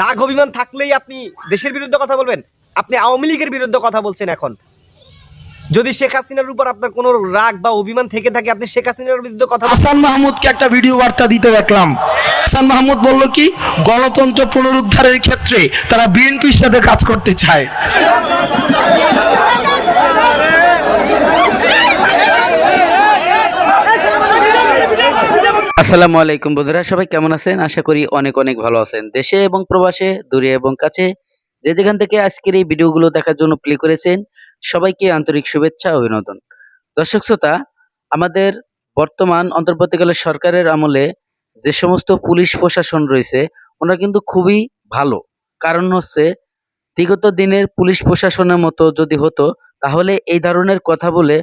রাগ অভিমান থাকলেই আপনি দেশের বিরুদ্ধে কথা বলবেন। আপনি আওয়ামী লীগের বিরুদ্ধে কথা বলছেন এখন। যদি শেখ হাসিনার উপর আপনার কোনো রাগ বা অভিমান থেকে থাকে, আপনি শেখ হাসিনার বিরুদ্ধে কথা হাসান মাহমুদকে একটা ভিডিও বার্তা দিতে দেখলাম। হাসান মাহমুদ বলল কি, গণতন্ত্র পুনরুদ্ধারের ক্ষেত্রে তারা বিএনপির সাথে কাজ করতে চায়। আসসালামু আলাইকুম বন্ধুরা, সবাই কেমন আছেন? আশা করি অনেক অনেক ভালো আছেন। দেশে এবং প্রবাসে, দূরে এবং কাছে, যে যেখান থেকে আজকের এই ভিডিওগুলো দেখার জন্য প্লে করেছেন, সবাইকে আন্তরিক শুভেচ্ছা অভিনন্দন। দর্শক শ্রোতা, আমাদের বর্তমান অন্তর্বর্তীকালের সরকারের আমলে যে সমস্ত পুলিশ প্রশাসন রয়েছে ওনারা কিন্তু খুবই ভালো। কারণ হচ্ছে, বিগত দিনের পুলিশ প্রশাসনের মতো যদি হতো, তাহলে এই ধরনের কথা বলে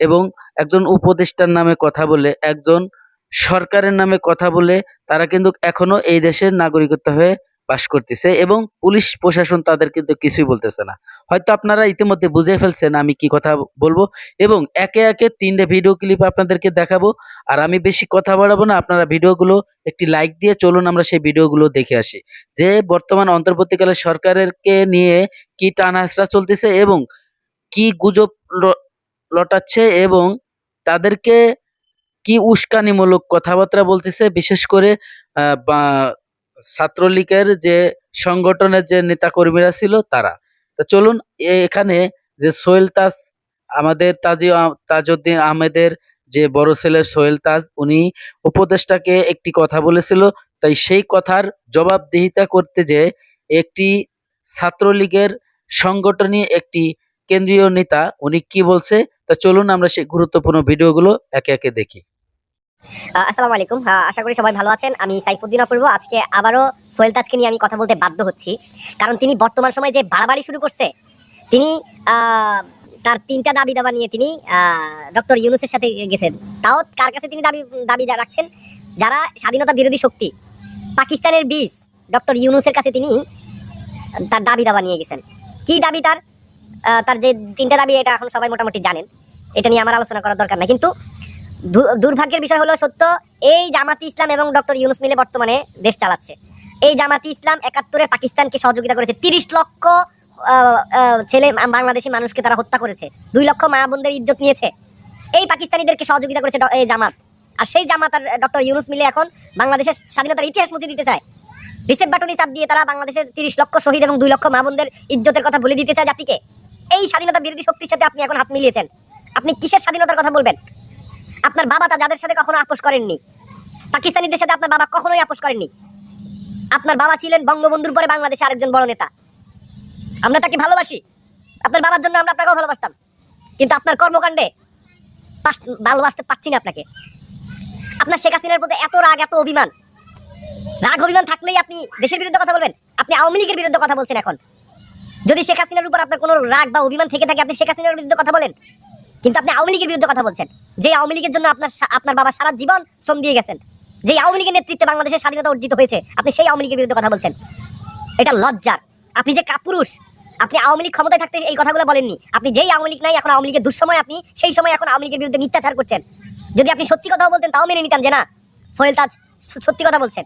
এবং একজন উপদেষ্টার নামে কথা বলে একজন সরকারের নামে কথা বলে তারা কিন্তু এখনও এই দেশের নাগরিকত্ব হয়ে বাস করতেছে এবং পুলিশ প্রশাসন তাদের কিন্তু কিছুই বলতেছে না। হয়তো আপনারা ইতিমধ্যে বুঝে ফেলছেন আমি কি কথা বলব এবং একে একে তিনটে ভিডিও ক্লিপ আপনাদেরকে দেখাবো। আর আমি বেশি কথা বাড়াবো না, আপনারা ভিডিওগুলো একটি লাইক দিয়ে চলুন আমরা সেই ভিডিওগুলো দেখে আসি। যে বর্তমান অন্তর্বর্তীকালে সরকারেরকে নিয়ে কি টানাহেঁচড়া চলতেছে এবং কি গুজব লটাচ্ছে এবং তাদেরকে কি উস্কানিমূলক কথাবার্তা বলতেছে? বিশেষ করে বা- ছাত্রলীগের যে সংগঠনের যে নেতাকর্মীরা ছিল তারা। তো চলুন এখানে যে সোহেল তাজ, আমাদের তাজি তাজউদ্দিন আহমেদের যে বড় ছেলে সোহেল তাজ, উনি উপদেষ্টাকে একটি কথা বলেছিল। তাই সেই কথার জবাবদিহিতা করতে যে একটি ছাত্রলীগের সংগঠনী, একটি কেন্দ্রীয় নেতা, উনি কি বলছে? তা চলুন, আমরা সেই গুরুত্বপূর্ণ ভিডিওগুলো একে একে দেখি। আসসালামু আলাইকুম। আশা করি সবাই ভালো আছেন। আমি সাইফুদ্দিন অপূর্ব। আজকে আবারও সোহেল তাজকে নিয়ে আমি কথা বলতে বাধ্য হচ্ছি। কারণ তিনি বর্তমান সময়ে যে বাড়াবাড়ি শুরু করছে, তিনি তার তিনটা দাবি দাবা নিয়ে তিনি ডক্টর ইউনুসের সাথে গেছেন। তাও কার কাছে তিনি দাবি দাবি রাখছেন? যারা স্বাধীনতা বিরোধী শক্তি, পাকিস্তানের বীজ, ডক্টর ইউনুসের কাছে তিনি তার দাবি দাবা নিয়ে গেছেন। কি দাবি তার? তার যে তিনটা দাবি, এটা এখন সবাই মোটামুটি জানেন। এটা নিয়ে আমার আলোচনা করার দরকার নাই। কিন্তু দুর্ভাগ্যের বিষয় হলো সত্য, এই জামাতি ইসলাম এবং ডক্টর ইউনুস মিলে বর্তমানে দেশ চালাচ্ছে। এই জামাতি ইসলাম একাত্তরে পাকিস্তানকে সহযোগিতা করেছে। তিরিশ লক্ষ ছেলে বাংলাদেশি মানুষকে তারা হত্যা করেছে। দুই লক্ষ মা বোনদের ইজ্জত নিয়েছে। এই পাকিস্তানিদেরকে সহযোগিতা করেছে এই জামাত। আর সেই জামাত আর ডক্টর ইউনুস মিলে এখন বাংলাদেশের স্বাধীনতার ইতিহাস মুছে দিতে চায়। রিসেট বাটনি চাপ দিয়ে তারা বাংলাদেশের তিরিশ লক্ষ শহীদ এবং দুই লক্ষ মা বোনদের ইজ্জতের কথা ভুলে দিতে চায় জাতিকে। এই স্বাধীনতা বিরোধী শক্তির সাথে আপনি এখন হাত মিলিয়েছেন। আপনি কিসের স্বাধীনতার কথা বলবেন? আপনার বাবা তা যাদের সাথে কখনো আপোষ করেননি? পাকিস্তানিদের সাথে আপনার বাবা কখনোই আপোষ করেননি? আপনার বাবা ছিলেন বঙ্গবন্ধুর পরে বাংলাদেশে আরেকজন বড় নেতা। আমরা তাকে ভালোবাসি। আপনার বাবার জন্য আমরা আপনাকেও ভালোবাসতাম। কিন্তু আপনার কর্মকাণ্ডে ভালোবাসতে পারছি না আপনাকে। আপনার শেখ হাসিনার প্রতি এত রাগ, এত অভিমান। রাগ, অভিমান থাকলেই আপনি দেশের বিরুদ্ধে কথা বলবেন। আপনি আওয়ামী লীগের বিরুদ্ধে কথা বলছেন এখন। যদি শেখ হাসিনার উপর আপনার কোনো রাগ বা অভিমান থেকে থাকে, আপনি শেখ হাসিনার বিরুদ্ধে কথা বলেন। কিন্তু আপনি আওয়ামী লীগের বিরুদ্ধে কথা বলছেন। যে আওয়ামী লীগের জন্য আপনার আপনার বাবা সারা জীবন শ্রম দিয়ে গেছেন, যে আওয়ামী লীগের নেতৃত্বে বাংলাদেশের স্বাধীনতা অর্জিত হয়েছে, আপনি সেই আওয়ামী লীগের বিরুদ্ধে কথা বলছেন। এটা লজ্জার। আপনি যে কাপুরুষ, আপনি আওয়ামী লীগ ক্ষমতায় থাকতে এই কথাগুলো বলেননি। আপনি যেই আওয়ামী লীগ নাই, এখন আওয়ামী লীগের দুঃসময় আপনি, সেই সময় এখন আওয়ামী লীগের বিরুদ্ধে মিথ্যাচার করছেন। যদি আপনি সত্যি কথা বলতেন, তাও মেনে নিতাম যে না, সোহেল তাজ সত্যি কথা বলছেন।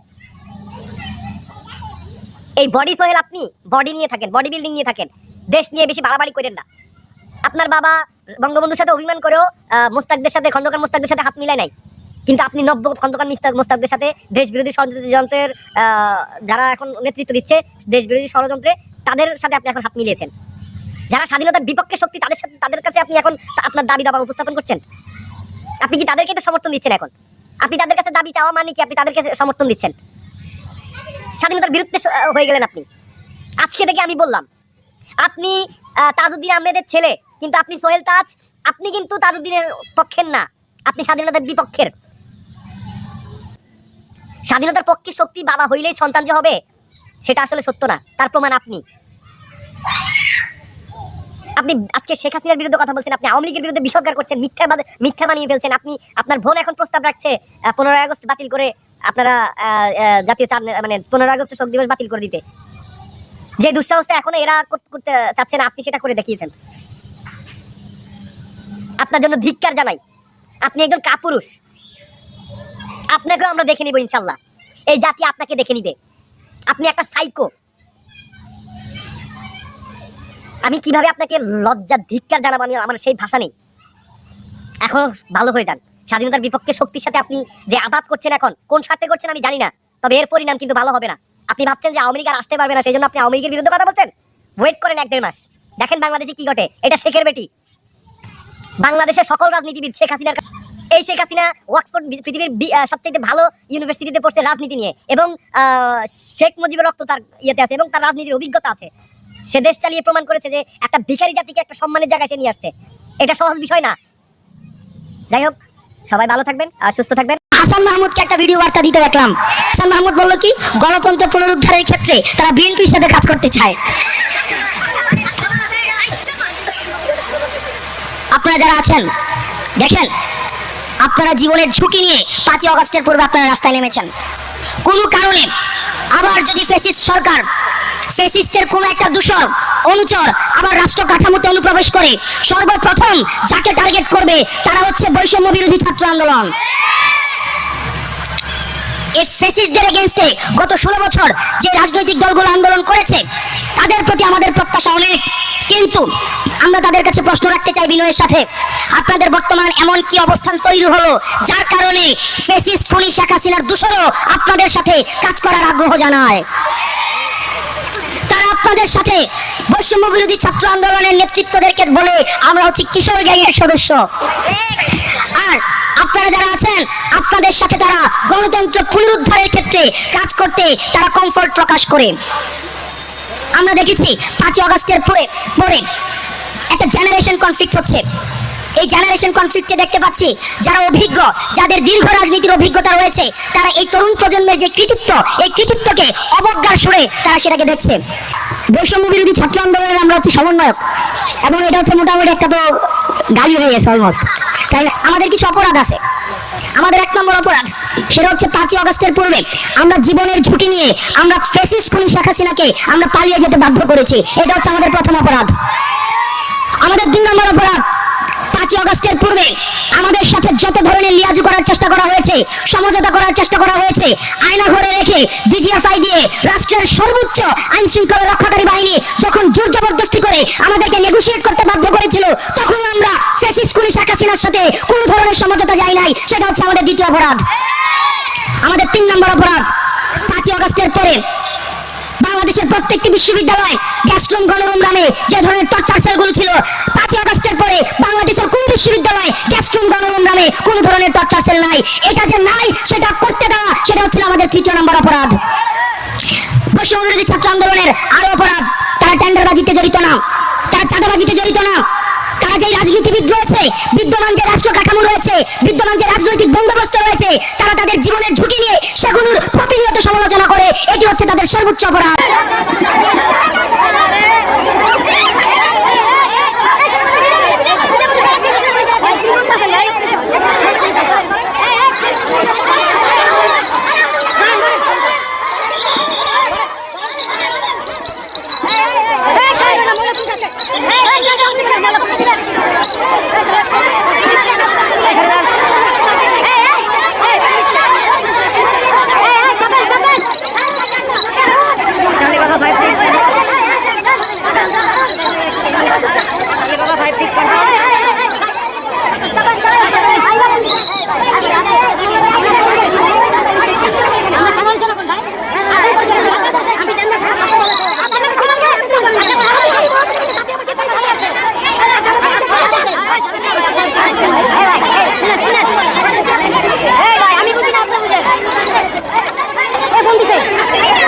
এই বডি সোহেল আপনি বডি নিয়ে থাকেন বডি বিল্ডিং নিয়ে থাকেন। দেশ নিয়ে বেশি বাড়াবাড়ি করেন না। আপনার বাবা বঙ্গবন্ধুর সাথে অভিমান করেও মোস্তাকদের সাথে, খন্দকার মোস্তাকদের সাথে হাত মিলায় নাই। কিন্তু আপনি নব্য খন্দকার মিস্তাক মোস্তাকদের সাথে দেশ বিরোধী ষড়যন্ত্রের যারা এখন নেতৃত্ব দিচ্ছে দেশ বিরোধী ষড়যন্ত্রে, তাদের সাথে আপনি এখন হাত মিলিয়েছেন। যারা স্বাধীনতার বিপক্ষে শক্তি, তাদের সাথে তাদের কাছে আপনি এখন আপনার দাবি দাবা উপস্থাপন করছেন। আপনি কি তাদেরকে তো সমর্থন দিচ্ছেন এখন? আপনি তাদের কাছে দাবি চাওয়া মানে কি? আপনি তাদেরকে সমর্থন দিচ্ছেন? স্বাধীনতার বিরুদ্ধে হয়ে গেলেন আপনি। আজকে থেকে আমি বললাম, আপনি তাজউদ্দিন আহমেদের ছেলে কিন্তু আপনি সোহেল তাজ, আপনি কিন্তু তাজউদ্দিনের পক্ষের না, আপনি স্বাধীনতার বিপক্ষের। স্বাধীনতার পক্ষে শক্তি বাবা হইলেই সন্তান যে হবে, সেটা আসলে সত্য না, তার প্রমাণ আপনি। আপনি আজকে শেখ হাসিনার বিরুদ্ধে কথা বলছেন, আপনি আওয়ামী লীগের বিরুদ্ধে বিষজ্ঞার করছেন, মিথ্যা মিথ্যা বানিয়ে ফেলছেন, আপনি আপনার বোন এখন প্রস্তাব রাখছে পনেরোই আগস্ট বাতিল করে আপনারা জাতীয় চার মানে পনেরোই আগস্ট শোক দিবস বাতিল করে দিতে। যে দুঃসাহসটা এখনও এরা করতে চাচ্ছে না, আপনি সেটা করে দেখিয়েছেন। আপনার জন্য ধিক্কার জানাই। আপনি একজন কাপুরুষ। আপনাকেও আমরা দেখে নিব ইনশাল্লাহ। এই জাতি আপনাকে দেখে নিবে। আপনি একটা সাইকো আমি কীভাবে আপনাকে লজ্জার ধিক্কার জানাব আমি আমার সেই ভাষা নেই। এখন ভালো হয়ে যান। স্বাধীনতার বিপক্ষে শক্তির সাথে আপনি যে আবাদ করছেন এখন, কোন স্বার্থে করছেন আমি জানি না। তবে এর পরিণাম কিন্তু ভালো হবে না। আপনি ভাবছেন যে আওয়ামী লীগ আসতে পারবে না, সেই জন্য আপনি আওয়ামী লীগের বিরুদ্ধে কথা বলছেন? ওয়েট করেন এক দেড় মাস। দেখেন বাংলাদেশে কি ঘটে। এটা শেখের বেটি। বাংলাদেশের সকল রাজনীতিবিদ শেখ হাসিনার এই শেখ হাসিনা ওয়াক্সফোর্ড পৃথিবীর সবচেয়ে ভালো ইউনিভার্সিটিতে পড়ছে রাজনীতি নিয়ে এবং শেখ মুজিবের রক্ত তার ইয়েতে আছে এবং তার রাজনীতির অভিজ্ঞতা আছে। সে দেশ চালিয়ে প্রমাণ করেছে যে একটা ভিখারি জাতিকে একটা সম্মানের জায়গায় সে নিয়ে আসছে। এটা সহজ বিষয় না। যাই হোক, সবাই ভালো থাকবেন আর সুস্থ থাকবেন। হাসান মাহমুদকে একটা ভিডিও বার্তা দিতে দেখলাম। হাসান মাহমুদ বলল কি, গণতন্ত্র পুনরুদ্ধারের ক্ষেত্রে তারা বিএনপির সাথে কাজ করতে চায়। আপনারা যারা আছেন, দেখেন, আপনারা জীবনের ঝুঁকি নিয়ে পাঁচই অগস্টের পূর্বে আপনারা রাস্তায় নেমেছেন। কোনো কারণে আবার যদি ফেসিস্ট সরকার ফেসিস্টের কোন একটা দূষর অনুচর আবার রাষ্ট্র কাঠামোতে অনুপ্রবেশ করে, সর্বপ্রথম যাকে টার্গেট করবে তারা হচ্ছে বৈষম্য বিরোধী ছাত্র আন্দোলন। এই ফেসিস্টদের এগেনস্টে গত ষোলো বছর যে রাজনৈতিক দলগুলো আন্দোলন করেছে তাদের প্রতি আমাদের প্রত্যাশা অনেক। কিন্তু আমরা তাদের কাছে প্রশ্ন রাখতে চাই বিনয়ের সাথে। আপনাদের বর্তমান এমন কি অবস্থান তৈরি হলো, যার কারণে ফেসিস্ট খুনি শেখ হাসিনার দূষরও আপনাদের সাথে কাজ করার আগ্রহ জানায়। তারা আপনাদের সাথে বৈষম্য বিরোধী ছাত্র আন্দোলনের নেতৃত্বদেরকে বলে আমরা হচ্ছে কিশোর গ্যাংয়ের সদস্য। আর আপনারা যারা আছেন, আপনাদের সাথে তারা গণতন্ত্র পুনরুদ্ধারের ক্ষেত্রে কাজ করতে তারা কমফোর্ট প্রকাশ করে। আমরা দেখেছি পাঁচই অগস্টের পরে পরে একটা জেনারেশন কনফ্লিক্ট হচ্ছে। এই জেনারেশন কনফ্লিক্টে দেখতে পাচ্ছি যারা অভিজ্ঞ, যাদের দীর্ঘ রাজনীতির অভিজ্ঞতা রয়েছে, তারা এই তরুণ প্রজন্মের যে কৃতিত্ব, এই কৃতিত্বকে অবজ্ঞার সুরে তারা সেটাকে দেখছে। বৈষম্য বিরোধী ছাত্র আন্দোলনের আমরা হচ্ছে সমন্বয়ক। এবং এটা হচ্ছে মোটামুটি একটা তো গালি হয়ে গেছে অলমোস্ট তাই? আমাদের কিছু অপরাধ আছে আমাদের এক নম্বর অপরাধ, সেটা হচ্ছে পাঁচই অগস্টের পূর্বে আমরা জীবনের ঝুঁকি নিয়ে আমরা ফেসিস্ট খুনি শেখ হাসিনাকে আমরা পালিয়ে যেতে বাধ্য করেছি এটা হচ্ছে আমাদের প্রথম অপরাধ আমাদের দুই নম্বর অপরাধ পাঁচই অগস্টের পূর্বে আমাদের সাথে যত ধরনের লিয়াজু করার চেষ্টা করা হয়েছে, সমঝোতা করার চেষ্টা করা হয়েছে, আয়না ঘরে রেখে ডিজিএফআই দিয়ে রাষ্ট্রের সর্বোচ্চ আইন শৃঙ্খলা রক্ষাকারী বাহিনী যখন জোর জবরদস্তি করে আমাদেরকে নেগোসিয়েট করতে বাধ্য করেছিল, তখন আমরা ফেসিস কুলি শেখ হাসিনার সাথে কোনো ধরনের সমঝোতা যাই নাই, সেটা হচ্ছে আমাদের দ্বিতীয় অপরাধ। আমাদের তিন নম্বর অপরাধ, পাঁচই অগস্টের পরে প্রত্যেকটি বিশ্ববিদ্যালয় গ্যাস্ট্রুম গণরুম নামে যে ধরনের টর্চার সেলগুলো ছিল, পাঁচই আগস্টের পরে বাংলাদেশের কোন বিশ্ববিদ্যালয় গ্যাস্ট্রুম গণরুম নামে কোন ধরনের টর্চার সেল নাই। এটা যে নাই, সেটা করতে দেওয়া, সেটা হচ্ছিল আমাদের তৃতীয় নম্বর অপরাধ। বিরোধী ছাত্র আন্দোলনের আরও অপরাধ। তারা টেন্ডারবাজিতে জড়িত না, তারা চাঁদাবাজিতে জড়িত না। তারা যে রাজনীতিবিদ রয়েছে, বিদ্যমান যে রাষ্ট্র কাঠামো রয়েছে, বিদ্যমান যে রাজনৈতিক বন্দোবস্ত রয়েছে, তারা তাদের জীবনের ঝুঁকি নিয়ে সেগুলোর প্রতিনিয়ত সমালোচনা করে এটি হচ্ছে তাদের সর্বোচ্চ অপরাধ। কোন দিকে